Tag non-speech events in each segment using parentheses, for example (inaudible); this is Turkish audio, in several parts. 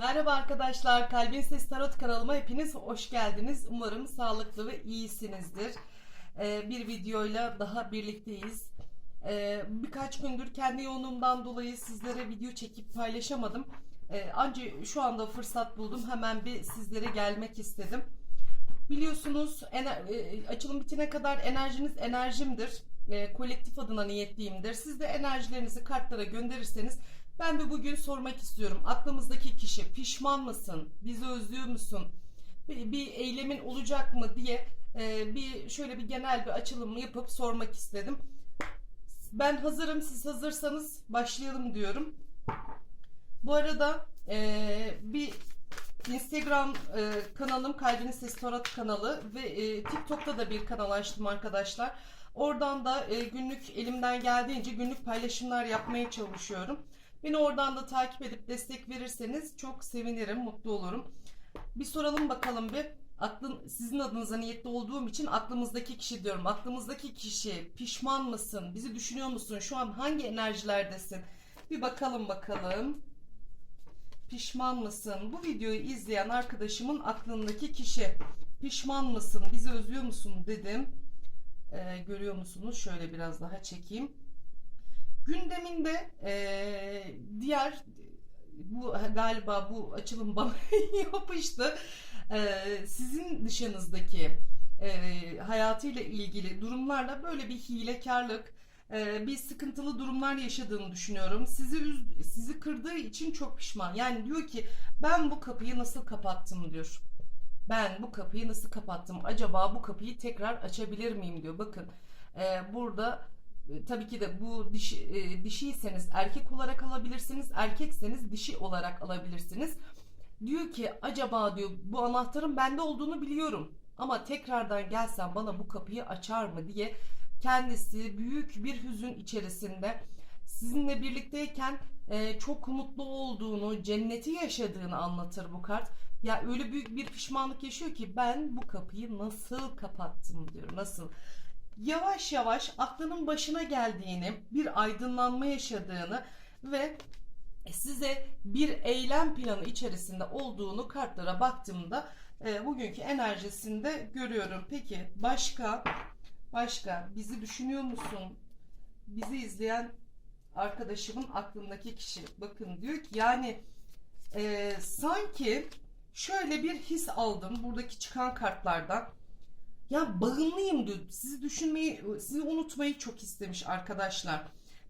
Merhaba arkadaşlar, Kalbin Ses Tarot kanalıma hepiniz hoş geldiniz. Umarım sağlıklı ve iyisinizdir. Ee, bir videoyla daha birlikteyiz. Ee, birkaç gündür kendi yoğunluğumdan dolayı sizlere video çekip paylaşamadım. Ee, ancak şu anda fırsat buldum. Hemen bir sizlere gelmek istedim. Biliyorsunuz e, açılım bitene kadar enerjiniz enerjimdir. E, kolektif adına niyetliyimdir. Siz de enerjilerinizi kartlara gönderirseniz ben de bugün sormak istiyorum. Aklımızdaki kişi pişman mısın? Bizi özlüyor musun? Bir, bir eylemin olacak mı diye e, bir şöyle bir genel bir açılım yapıp sormak istedim. Ben hazırım. Siz hazırsanız başlayalım diyorum. Bu arada e, bir Instagram e, kanalım Kalbinin Sesi Tarot kanalı ve e, TikTok'ta da bir kanal açtım arkadaşlar. Oradan da e, günlük elimden geldiğince günlük paylaşımlar yapmaya çalışıyorum. Beni oradan da takip edip destek verirseniz çok sevinirim, mutlu olurum. Bir soralım bakalım bir. Aklın sizin adınıza niyetli olduğum için aklımızdaki kişi diyorum. Aklımızdaki kişi pişman mısın? Bizi düşünüyor musun? Şu an hangi enerjilerdesin? Bir bakalım bakalım. Pişman mısın? Bu videoyu izleyen arkadaşımın aklındaki kişi. Pişman mısın? Bizi özlüyor musun dedim. Ee, görüyor musunuz? Şöyle biraz daha çekeyim. Gündeminde ee, diğer bu galiba bu açılım bana (laughs) yapıştı. Ee, sizin dışınızdaki e, hayatıyla ilgili durumlarla böyle bir hilekarlık, e, bir sıkıntılı durumlar yaşadığını düşünüyorum. Sizi üz- sizi kırdığı için çok pişman. Yani diyor ki ben bu kapıyı nasıl kapattım diyor. Ben bu kapıyı nasıl kapattım? Acaba bu kapıyı tekrar açabilir miyim diyor. Bakın e, burada e, tabii ki de bu dişi, e, dişiyseniz erkek olarak alabilirsiniz. Erkekseniz dişi olarak alabilirsiniz. Diyor ki acaba diyor bu anahtarın bende olduğunu biliyorum. Ama tekrardan gelsem bana bu kapıyı açar mı diye kendisi büyük bir hüzün içerisinde sizinle birlikteyken e, çok mutlu olduğunu, cenneti yaşadığını anlatır bu kart. Ya öyle büyük bir pişmanlık yaşıyor ki ben bu kapıyı nasıl kapattım diyor. Nasıl? Yavaş yavaş aklının başına geldiğini, bir aydınlanma yaşadığını ve size bir eylem planı içerisinde olduğunu kartlara baktığımda e, bugünkü enerjisinde görüyorum. Peki başka başka bizi düşünüyor musun? Bizi izleyen arkadaşımın aklındaki kişi. Bakın diyor ki yani e, sanki şöyle bir his aldım buradaki çıkan kartlardan. Ya bağımlıyım diyor. Sizi düşünmeyi, sizi unutmayı çok istemiş arkadaşlar.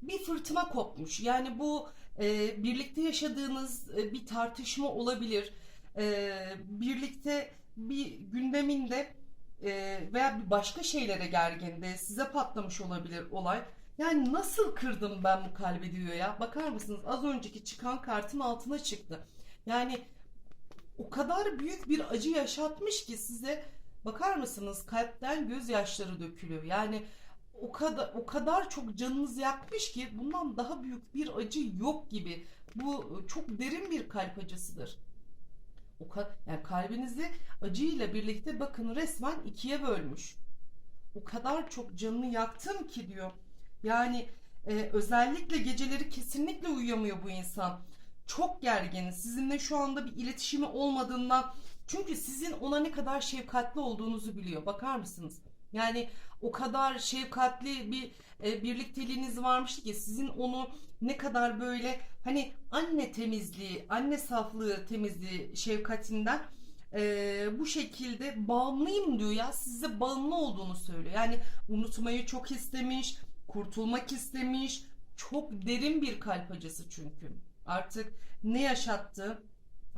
Bir fırtına kopmuş. Yani bu e, birlikte yaşadığınız e, bir tartışma olabilir. E, birlikte bir gündeminde e, veya bir başka şeylere gerginde size patlamış olabilir olay. Yani nasıl kırdım ben bu kalbi diyor ya. Bakar mısınız az önceki çıkan kartın altına çıktı. Yani o kadar büyük bir acı yaşatmış ki size bakar mısınız kalpten gözyaşları dökülüyor. Yani o kadar o kadar çok canınız yakmış ki bundan daha büyük bir acı yok gibi. Bu çok derin bir kalp acısıdır. O kadar yani kalbinizi acıyla birlikte bakın resmen ikiye bölmüş. O kadar çok canını yaktım ki diyor. Yani e, özellikle geceleri kesinlikle uyuyamıyor bu insan. Çok gergin. Sizinle şu anda bir iletişimi olmadığından çünkü sizin ona ne kadar şefkatli olduğunuzu biliyor. Bakar mısınız? Yani o kadar şefkatli bir e, birlikteliğiniz varmış ki sizin onu ne kadar böyle hani anne temizliği, anne saflığı temizliği, şefkatinden e, bu şekilde bağımlıyım diyor ya size bağımlı olduğunu söylüyor. Yani unutmayı çok istemiş, kurtulmak istemiş. Çok derin bir kalp acısı çünkü. Artık ne yaşattı?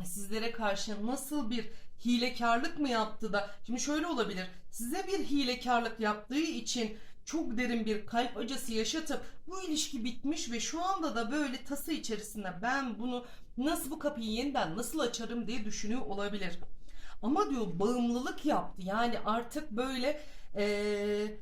Sizlere karşı nasıl bir hilekarlık mı yaptı da şimdi şöyle olabilir. Size bir hilekarlık yaptığı için çok derin bir kalp acısı yaşatıp bu ilişki bitmiş ve şu anda da böyle tası içerisinde ben bunu nasıl bu kapıyı yeniden nasıl açarım diye düşünüyor olabilir. Ama diyor bağımlılık yaptı. Yani artık böyle eee,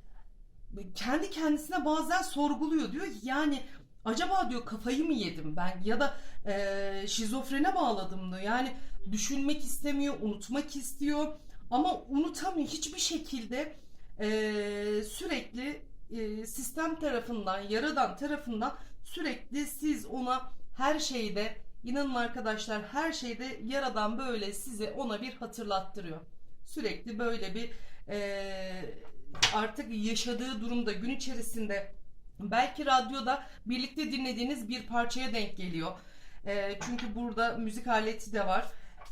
kendi kendisine bazen sorguluyor. Diyor yani acaba diyor kafayı mı yedim ben ya da eee şizofrene bağladım diyor. Yani düşünmek istemiyor, unutmak istiyor ama unutamıyor hiçbir şekilde eee, sürekli eee, sistem tarafından, yaradan tarafından sürekli siz ona her şeyde İnanın arkadaşlar her şeyde yaradan böyle size ona bir hatırlattırıyor. Sürekli böyle bir eee, artık yaşadığı durumda gün içerisinde belki radyoda birlikte dinlediğiniz bir parçaya denk geliyor. Eee, çünkü burada müzik aleti de var.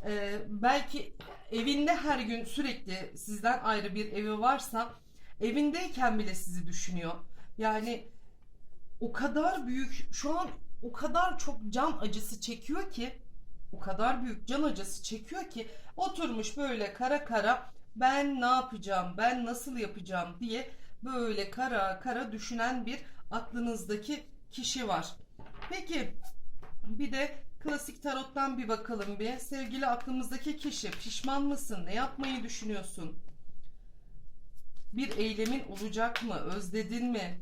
Eee, belki evinde her gün sürekli sizden ayrı bir evi varsa evindeyken bile sizi düşünüyor. Yani o kadar büyük şu an o kadar çok can acısı çekiyor ki o kadar büyük can acısı çekiyor ki oturmuş böyle kara kara ben ne yapacağım ben nasıl yapacağım diye böyle kara kara düşünen bir aklınızdaki kişi var. Peki bir de klasik tarottan bir bakalım bir. Sevgili aklımızdaki kişi pişman mısın? Ne yapmayı düşünüyorsun? Bir eylemin olacak mı? Özledin mi?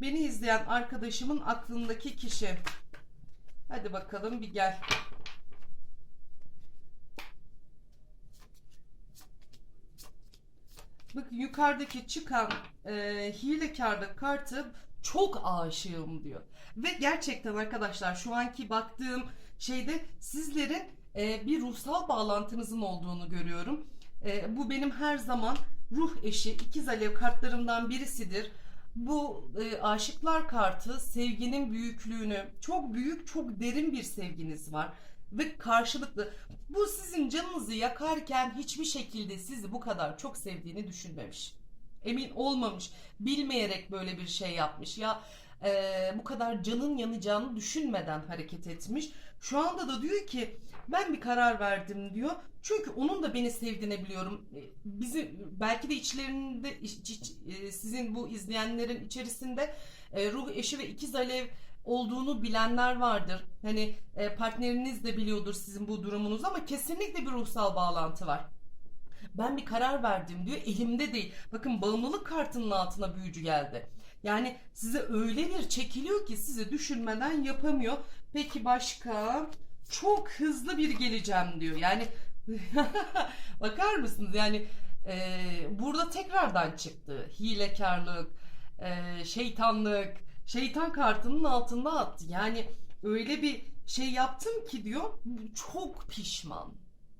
Beni izleyen arkadaşımın aklındaki kişi. Hadi bakalım bir gel. Bakın yukarıdaki çıkan e, hilekarlık kartı çok aşığım diyor. Ve gerçekten arkadaşlar şu anki baktığım şeyde sizlerin e, bir ruhsal bağlantınızın olduğunu görüyorum. E, bu benim her zaman ruh eşi, ikiz alev kartlarımdan birisidir. Bu e, aşıklar kartı sevginin büyüklüğünü, çok büyük, çok derin bir sevginiz var ve karşılıklı. Bu sizin canınızı yakarken hiçbir şekilde sizi bu kadar çok sevdiğini düşünmemiş. Emin olmamış, bilmeyerek böyle bir şey yapmış. Ya e, bu kadar canın yanacağını düşünmeden hareket etmiş. Şu anda da diyor ki ben bir karar verdim diyor. Çünkü onun da beni sevdiğini biliyorum. E, Bizi belki de içlerinde iç- iç- e, sizin bu izleyenlerin içerisinde e, ruh eşi ve ikiz alev olduğunu bilenler vardır. Hani e, partneriniz de biliyordur sizin bu durumunuzu ama kesinlikle bir ruhsal bağlantı var. Ben bir karar verdim diyor. Elimde değil. Bakın bağımlılık kartının altına büyücü geldi. Yani size öyle bir çekiliyor ki sizi düşünmeden yapamıyor. Peki başka? Çok hızlı bir geleceğim diyor. Yani (laughs) bakar mısınız? Yani e, burada tekrardan çıktı. Hilekarlık, e, şeytanlık, şeytan kartının altında attı. Yani öyle bir şey yaptım ki diyor çok pişman.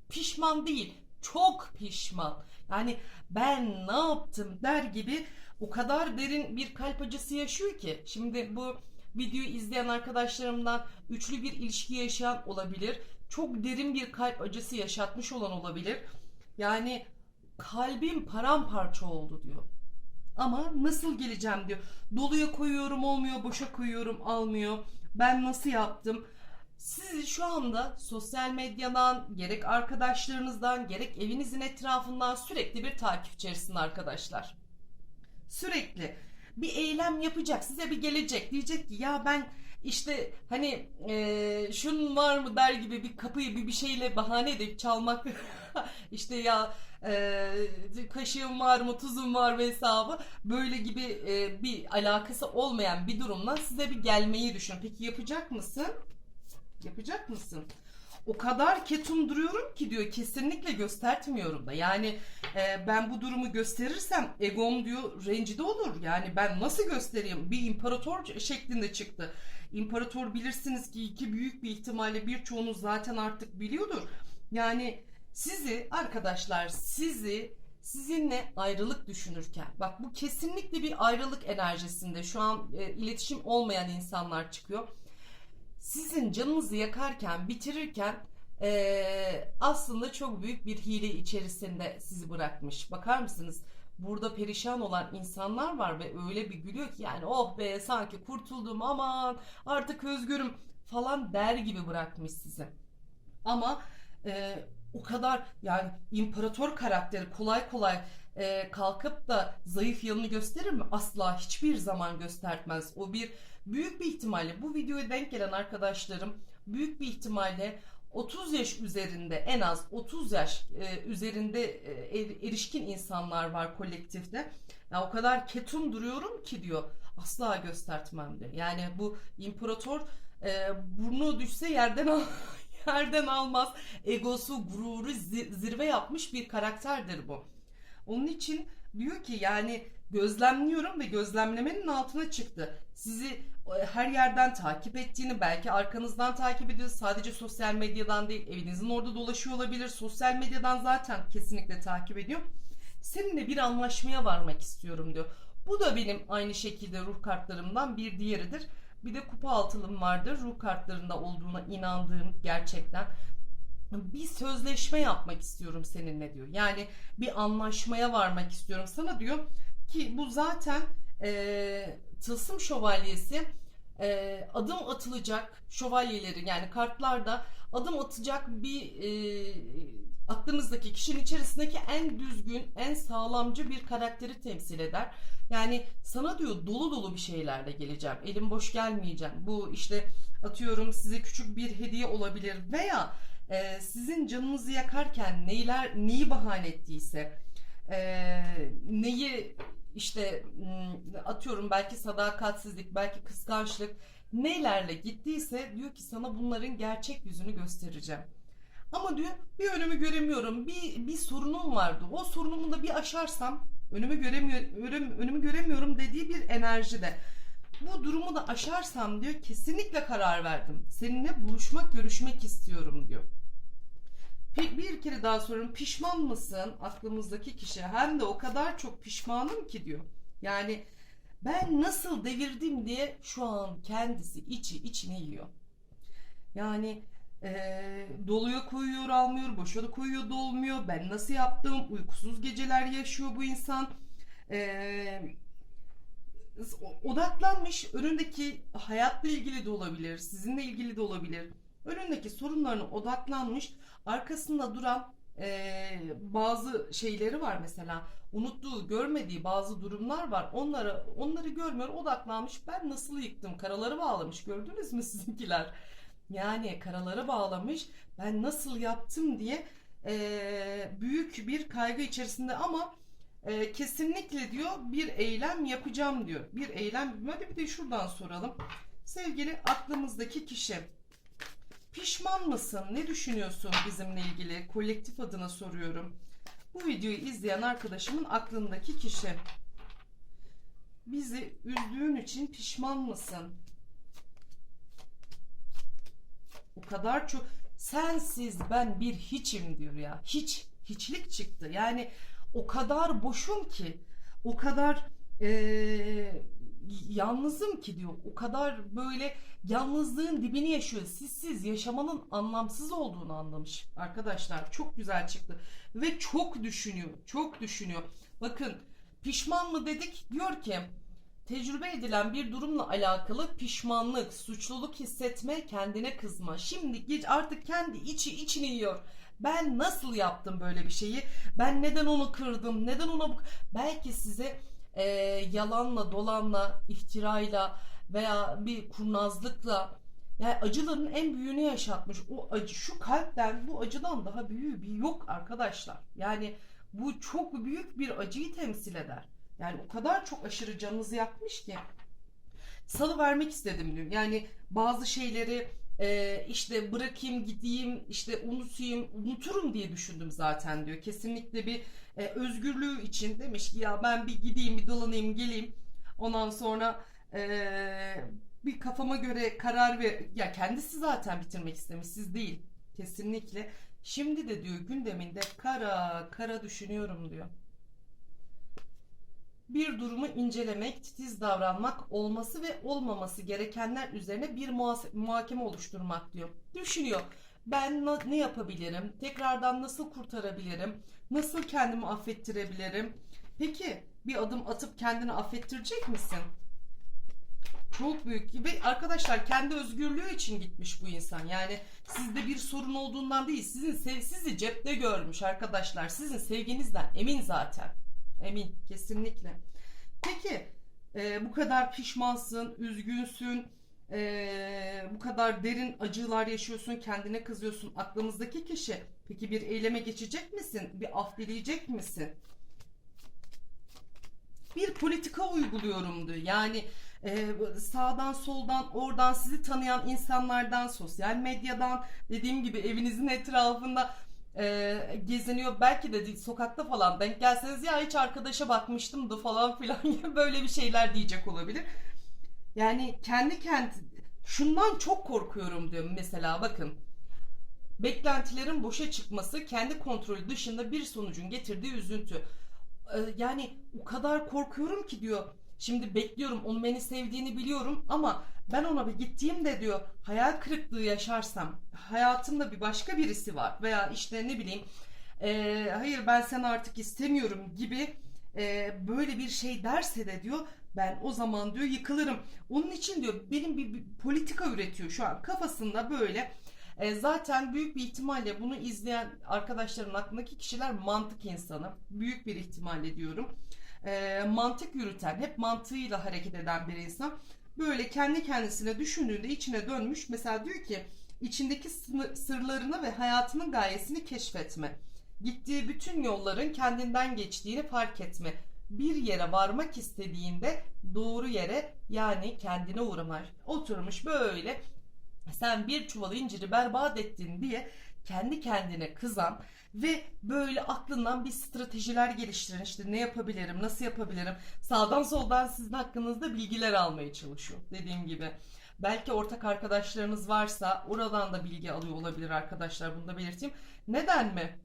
Pişman değil, çok pişman. Yani ben ne yaptım der gibi o kadar derin bir kalp acısı yaşıyor ki. Şimdi bu videoyu izleyen arkadaşlarımdan üçlü bir ilişki yaşayan olabilir. Çok derin bir kalp acısı yaşatmış olan olabilir. Yani kalbim paramparça oldu diyor. Ama nasıl geleceğim diyor. Doluya koyuyorum olmuyor, boşa koyuyorum almıyor. Ben nasıl yaptım? Sizi şu anda sosyal medyadan, gerek arkadaşlarınızdan, gerek evinizin etrafından sürekli bir takip içerisinde arkadaşlar. Sürekli bir eylem yapacak, size bir gelecek. Diyecek ki ya ben işte hani eee şunun var mı der gibi bir kapıyı bir bir şeyle bahane edip çalmak. (laughs) işte ya eee kaşığım var mı, tuzum var mı hesabı. Böyle gibi eee, bir alakası olmayan bir durumla size bir gelmeyi düşün. Peki yapacak mısın? Yapacak mısın? O kadar ketum duruyorum ki diyor kesinlikle göstertmiyorum da. Yani e, ben bu durumu gösterirsem egom diyor rencide olur. Yani ben nasıl göstereyim? Bir imparator şeklinde çıktı. İmparator bilirsiniz ki iki büyük bir ihtimalle birçoğunuz zaten artık biliyordur. Yani sizi arkadaşlar sizi sizinle ayrılık düşünürken bak bu kesinlikle bir ayrılık enerjisinde şu an e, iletişim olmayan insanlar çıkıyor sizin canınızı yakarken, bitirirken eee, aslında çok büyük bir hile içerisinde sizi bırakmış. Bakar mısınız? Burada perişan olan insanlar var ve öyle bir gülüyor ki yani oh be sanki kurtuldum aman artık özgürüm falan der gibi bırakmış sizi. Ama e, o kadar yani imparator karakteri kolay kolay e, kalkıp da zayıf yanını gösterir mi? Asla hiçbir zaman göstermez. O bir büyük bir ihtimalle bu videoya denk gelen arkadaşlarım büyük bir ihtimalle 30 yaş üzerinde en az 30 yaş e, üzerinde e, er- erişkin insanlar var kolektifte. Ya o kadar ketum duruyorum ki diyor asla göstertmem diyor. Yani bu imparator e, burnu düşse yerden al (laughs) yerden almaz. Egosu, gururu zi- zirve yapmış bir karakterdir bu. Onun için Diyor ki yani gözlemliyorum ve gözlemlemenin altına çıktı. Sizi e, her yerden takip ettiğini, belki arkanızdan takip ediyor. Sadece sosyal medyadan değil, evinizin orada dolaşıyor olabilir. Sosyal medyadan zaten kesinlikle takip ediyor. Seninle bir anlaşmaya varmak istiyorum diyor. Bu da benim aynı şekilde ruh kartlarımdan bir diğeridir. Bir de kupa altılım vardır. Ruh kartlarında olduğuna inandığım gerçekten bir sözleşme yapmak istiyorum seninle diyor. Yani bir anlaşmaya varmak istiyorum sana diyor ki bu zaten e, tılsım şövalyesi e, adım atılacak şövalyeleri yani kartlarda adım atacak bir e, aklınızdaki kişinin içerisindeki en düzgün, en sağlamcı bir karakteri temsil eder. Yani sana diyor dolu dolu bir şeylerle geleceğim. Elim boş gelmeyeceğim. Bu işte atıyorum size küçük bir hediye olabilir veya e, sizin canınızı yakarken neyler neyi bahane ettiyse e, neyi işte m, atıyorum belki sadakatsizlik belki kıskançlık nelerle gittiyse diyor ki sana bunların gerçek yüzünü göstereceğim. Ama diyor bir önümü göremiyorum. Bir bir sorunum vardı. O sorunumu da bir aşarsam önümü göremiyor önüm, önümü göremiyorum dediği bir enerjide. Bu durumu da aşarsam diyor kesinlikle karar verdim. Seninle buluşmak, görüşmek istiyorum diyor. Bir kere daha soruyorum pişman mısın aklımızdaki kişi hem de o kadar çok pişmanım ki diyor. Yani ben nasıl devirdim diye şu an kendisi içi içine yiyor. Yani eee doluyor koyuyor almıyor, boşa da koyuyor dolmuyor. Ben nasıl yaptım? Uykusuz geceler yaşıyor bu insan. O- odaklanmış önündeki hayatla ilgili de olabilir, sizinle ilgili de olabilir. Önündeki sorunlarına odaklanmış, arkasında duran eee, bazı şeyleri var mesela. Unuttuğu, görmediği bazı durumlar var. Onları onları görmüyor, odaklanmış. Ben nasıl yıktım? Karaları bağlamış. Gördünüz mü sizinkiler? Yani karaları bağlamış. Ben nasıl yaptım diye eee, büyük bir kaygı içerisinde ama eee, kesinlikle diyor bir eylem yapacağım diyor. Bir eylem. Hadi bir de şuradan soralım. Sevgili aklımızdaki kişi. Pişman mısın? Ne düşünüyorsun bizimle ilgili? Kolektif adına soruyorum. Bu videoyu izleyen arkadaşımın aklındaki kişi. Bizi üzdüğün için pişman mısın? O kadar çok sensiz ben bir hiçim diyor ya. Hiç, hiçlik çıktı. Yani o kadar boşum ki, o kadar eee, yalnızım ki diyor. O kadar böyle yalnızlığın dibini yaşıyor. Sizsiz yaşamanın anlamsız olduğunu anlamış arkadaşlar. Çok güzel çıktı. Ve çok düşünüyor. Çok düşünüyor. Bakın pişman mı dedik? Diyor ki tecrübe edilen bir durumla alakalı pişmanlık, suçluluk hissetme, kendine kızma. Şimdi artık kendi içi içini yiyor. Ben nasıl yaptım böyle bir şeyi? Ben neden onu kırdım? Neden ona. Belki size e, yalanla, dolanla, iftirayla veya bir kurnazlıkla yani acıların en büyüğünü yaşatmış. O acı şu kalpten bu acıdan daha büyüğü bir yok arkadaşlar. Yani bu çok büyük bir acıyı temsil eder. Yani o kadar çok aşırı canınızı yakmış ki. Salı vermek istedim diyor. Yani bazı şeyleri e, işte bırakayım gideyim işte unutayım unuturum diye düşündüm zaten diyor. Kesinlikle bir e, özgürlüğü için demiş ki ya ben bir gideyim bir dolanayım geleyim. Ondan sonra e, bir kafama göre karar ver. Ya kendisi zaten bitirmek istemiş siz değil. Kesinlikle. Şimdi de diyor gündeminde kara kara düşünüyorum diyor bir durumu incelemek, titiz davranmak, olması ve olmaması gerekenler üzerine bir muhakeme oluşturmak diyor. Düşünüyor. Ben ne yapabilirim? Tekrardan nasıl kurtarabilirim? Nasıl kendimi affettirebilirim? Peki bir adım atıp kendini affettirecek misin? Çok büyük ve arkadaşlar kendi özgürlüğü için gitmiş bu insan. Yani sizde bir sorun olduğundan değil, sizin sev- sizi cepte görmüş arkadaşlar. Sizin sevginizden emin zaten. Emin kesinlikle. Peki e, bu kadar pişmansın, üzgünsün, e, bu kadar derin acılar yaşıyorsun, kendine kızıyorsun. Aklımızdaki kişi peki bir eyleme geçecek misin? Bir af dileyecek misin? Bir politika uyguluyorum diyor. Yani e, sağdan soldan oradan sizi tanıyan insanlardan, sosyal medyadan, dediğim gibi evinizin etrafında e, geziniyor. Belki de sokakta falan denk gelseniz ya hiç arkadaşa bakmıştım da falan filan (laughs) böyle bir şeyler diyecek olabilir. Yani kendi kendi şundan çok korkuyorum diyorum mesela bakın. Beklentilerin boşa çıkması kendi kontrolü dışında bir sonucun getirdiği üzüntü. Ee, yani o kadar korkuyorum ki diyor. Şimdi bekliyorum onun beni sevdiğini biliyorum ama ben ona bir gittiğimde diyor hayal kırıklığı yaşarsam hayatımda bir başka birisi var veya işte ne bileyim e, hayır ben seni artık istemiyorum gibi e, böyle bir şey derse de diyor ben o zaman diyor yıkılırım. Onun için diyor benim bir, bir politika üretiyor şu an kafasında böyle. E, zaten büyük bir ihtimalle bunu izleyen arkadaşların aklındaki kişiler mantık insanı. Büyük bir ihtimalle diyorum. E, mantık yürüten, hep mantığıyla hareket eden bir insan. Böyle kendi kendisine düşündüğünde içine dönmüş. Mesela diyor ki içindeki sırlarını ve hayatının gayesini keşfetme. Gittiği bütün yolların kendinden geçtiğini fark etme. Bir yere varmak istediğinde doğru yere yani kendine uğramış. Oturmuş böyle sen bir çuval inciri berbat ettin diye kendi kendine kızan ve böyle aklından bir stratejiler geliştiren işte ne yapabilirim, nasıl yapabilirim sağdan soldan sizin hakkınızda bilgiler almaya çalışıyor dediğim gibi. Belki ortak arkadaşlarınız varsa oradan da bilgi alıyor olabilir arkadaşlar bunu da belirteyim. Neden mi?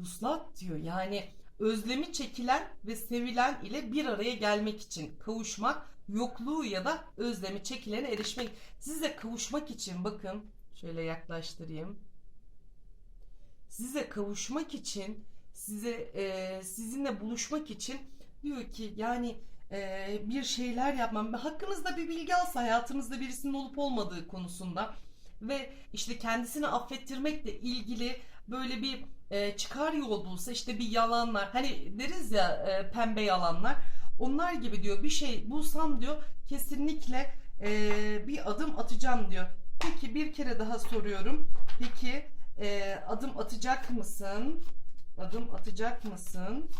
Vuslat diyor yani özlemi çekilen ve sevilen ile bir araya gelmek için kavuşmak, yokluğu ya da özlemi çekilene erişmek. Size kavuşmak için bakın şöyle yaklaştırayım. Size kavuşmak için, size e, sizinle buluşmak için diyor ki yani e, bir şeyler yapmam. Hakkınızda bir bilgi alsa hayatınızda birisinin olup olmadığı konusunda ve işte kendisini affettirmekle ilgili böyle bir e, çıkar yol bulsa işte bir yalanlar hani deriz ya e, pembe yalanlar onlar gibi diyor bir şey bulsam diyor kesinlikle e, bir adım atacağım diyor. Peki bir kere daha soruyorum. Peki e, adım atacak mısın? Adım atacak mısın?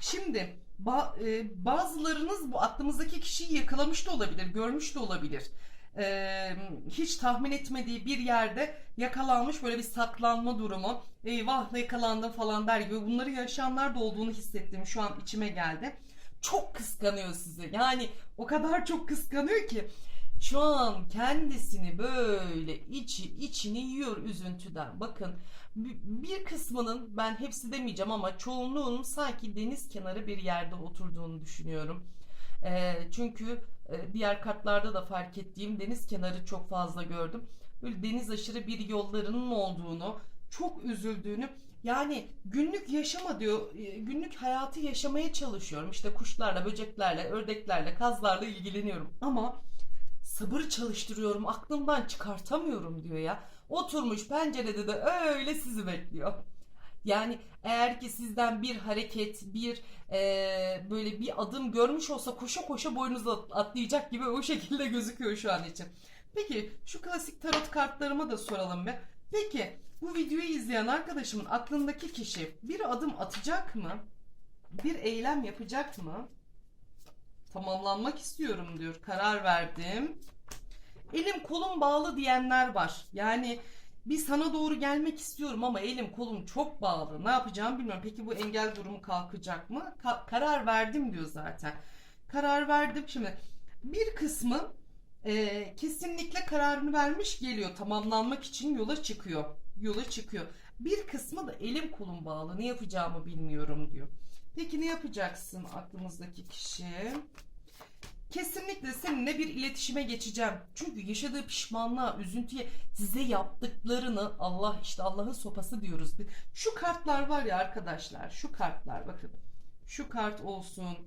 Şimdi ba- e, bazılarınız bu aklımızdaki kişiyi yakalamış da olabilir, görmüş de olabilir. E, hiç tahmin etmediği bir yerde yakalanmış böyle bir saklanma durumu. Eyvah yakalandım falan der gibi bunları yaşayanlar da olduğunu hissettim. Şu an içime geldi. Çok kıskanıyor sizi. Yani o kadar çok kıskanıyor ki şu an kendisini böyle içi içini yiyor üzüntüden. Bakın bi- bir kısmının ben hepsi demeyeceğim ama çoğunluğunun sanki deniz kenarı bir yerde oturduğunu düşünüyorum. Ee, çünkü e, diğer kartlarda da fark ettiğim deniz kenarı çok fazla gördüm. Böyle deniz aşırı bir yollarının olduğunu, çok üzüldüğünü yani günlük yaşama diyor, e, günlük hayatı yaşamaya çalışıyorum. İşte kuşlarla, böceklerle, ördeklerle, kazlarla ilgileniyorum. Ama sabır çalıştırıyorum, aklımdan çıkartamıyorum diyor ya. Oturmuş pencerede de öyle sizi bekliyor. Yani eğer ki sizden bir hareket, bir e, böyle bir adım görmüş olsa koşa koşa boynunuza atlayacak gibi o şekilde gözüküyor şu an için. Peki şu klasik tarot kartlarıma da soralım bir. Peki bu videoyu izleyen arkadaşımın aklındaki kişi bir adım atacak mı? Bir eylem yapacak mı? Tamamlanmak istiyorum diyor. Karar verdim. Elim kolum bağlı diyenler var. Yani bir sana doğru gelmek istiyorum ama elim kolum çok bağlı. Ne yapacağım bilmiyorum. Peki bu engel durumu kalkacak mı? Ka- karar verdim diyor zaten. Karar verdim. Şimdi bir kısmı e, kesinlikle kararını vermiş geliyor. Tamamlanmak için yola çıkıyor. Yola çıkıyor. Bir kısmı da elim kolum bağlı. Ne yapacağımı bilmiyorum diyor. Peki ne yapacaksın aklımızdaki kişi? Kesinlikle seninle bir iletişime geçeceğim. Çünkü yaşadığı pişmanlığa, üzüntüye, size yaptıklarını Allah işte Allah'ın sopası diyoruz. Şu kartlar var ya arkadaşlar, şu kartlar bakın. Şu kart olsun,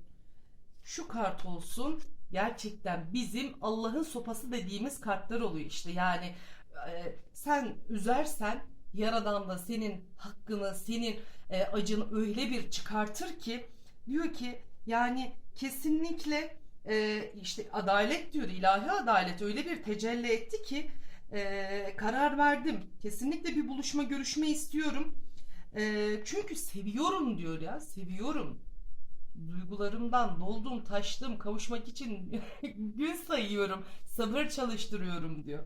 şu kart olsun. Gerçekten bizim Allah'ın sopası dediğimiz kartlar oluyor işte. Yani e, sen üzersen Yaradan da senin hakkını, senin e, acını öyle bir çıkartır ki diyor ki yani kesinlikle e, işte adalet diyor ilahi adalet öyle bir tecelli etti ki e, karar verdim. Kesinlikle bir buluşma görüşme istiyorum. E, çünkü seviyorum diyor ya seviyorum. Duygularımdan doldum taştım kavuşmak için (laughs) gün sayıyorum sabır çalıştırıyorum diyor.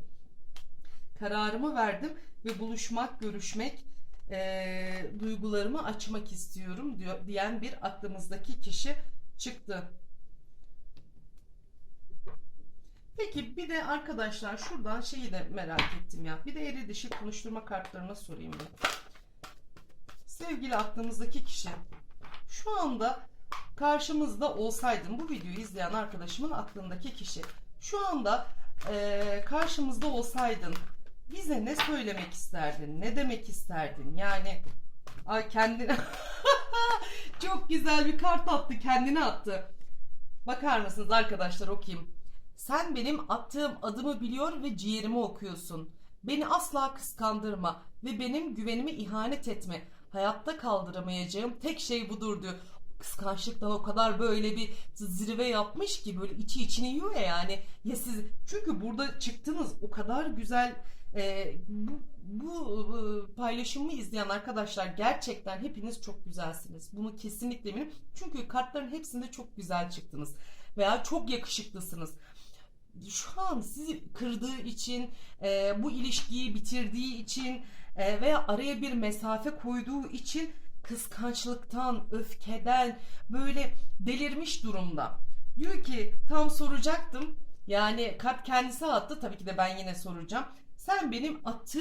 Kararımı verdim ve buluşmak, görüşmek, e, duygularımı açmak istiyorum diyor, diyen bir aklımızdaki kişi çıktı. Peki bir de arkadaşlar şuradan şeyi de merak ettim ya. Bir de eri dişi konuşturma kartlarına sorayım bir. Sevgili aklımızdaki kişi şu anda karşımızda olsaydın bu videoyu izleyen arkadaşımın aklındaki kişi şu anda eee, karşımızda olsaydın bize ne söylemek isterdin? Ne demek isterdin? Yani ay kendine (laughs) çok güzel bir kart attı kendine attı. Bakar mısınız arkadaşlar okuyayım. Sen benim attığım adımı biliyor ve ciğerimi okuyorsun. Beni asla kıskandırma ve benim güvenimi ihanet etme. Hayatta kaldıramayacağım tek şey budur diyor. Kıskançlıktan o kadar böyle bir zirve yapmış ki böyle içi içini yiyor ya yani. Ya siz çünkü burada çıktınız o kadar güzel e, bu, bu e, paylaşımı izleyen arkadaşlar gerçekten hepiniz çok güzelsiniz. Bunu kesinlikle eminim. Çünkü kartların hepsinde çok güzel çıktınız. Veya çok yakışıklısınız şu an sizi kırdığı için, e, bu ilişkiyi bitirdiği için e, veya araya bir mesafe koyduğu için kıskançlıktan, öfkeden böyle delirmiş durumda. Diyor ki tam soracaktım. Yani kart kendisi attı. Tabii ki de ben yine soracağım. Sen benim attığım